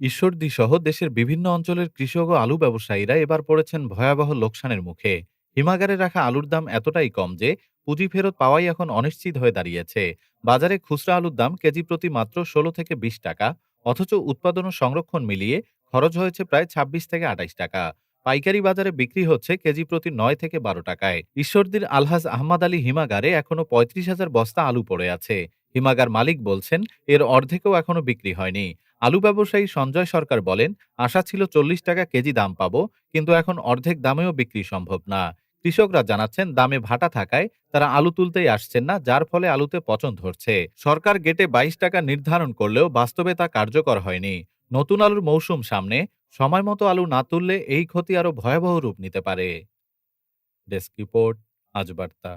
ঈশ্বরদী সহ দেশের বিভিন্ন অঞ্চলের কৃষক ও আলু ব্যবসায়ীরা এবার পড়েছেন ভয়াবহ লোকসানের মুখে। হিমাগারে রাখা আলুর দাম এতটাই কম যে, পুঁজি ফেরত পাওয়াই এখন অনিশ্চিত হয়ে দাঁড়িয়েছে। বাজারে খুচরা আলুর দাম কেজি প্রতি মাত্র ষোলো থেকে বিশ টাকা, অথচ উৎপাদন ও সংরক্ষণ মিলিয়ে খরচ হয়েছে প্রায় ছাব্বিশ থেকে আটাইশ টাকা। পাইকারি বাজারে বিক্রি হচ্ছে কেজি প্রতি নয় থেকে বারো টাকায়। ঈশ্বরদীর আলহাজ আহমদ আলী হিমাগারে এখনও পঁয়ত্রিশ হাজার বস্তা আলু পড়ে আছে। হিমাগার মালিক বলছেন, এর অর্ধেকও এখনও বিক্রি হয়নি। আলু ব্যবসায়ী সঞ্জয় সরকার বলেন, আশা ছিল চল্লিশ টাকা কেজি দাম পাব, কিন্তু এখন অর্ধেক দামেও বিক্রি সম্ভব না। কৃষকরা জানাচ্ছেন, দামে ভাটা থাকায় তারা আলু তুলতেই আসছেন না, যার ফলে আলুতে পচন ধরছে। সরকার গেটে বাইশ টাকা নির্ধারণ করলেও বাস্তবে তা কার্যকর হয়নি। নতুন আলুর মৌসুম সামনে, সময় মতো আলু না তুললে এই ক্ষতি আরও ভয়াবহ রূপ নিতে পারে। ডেস্ক রিপোর্ট, আজ বার্তা।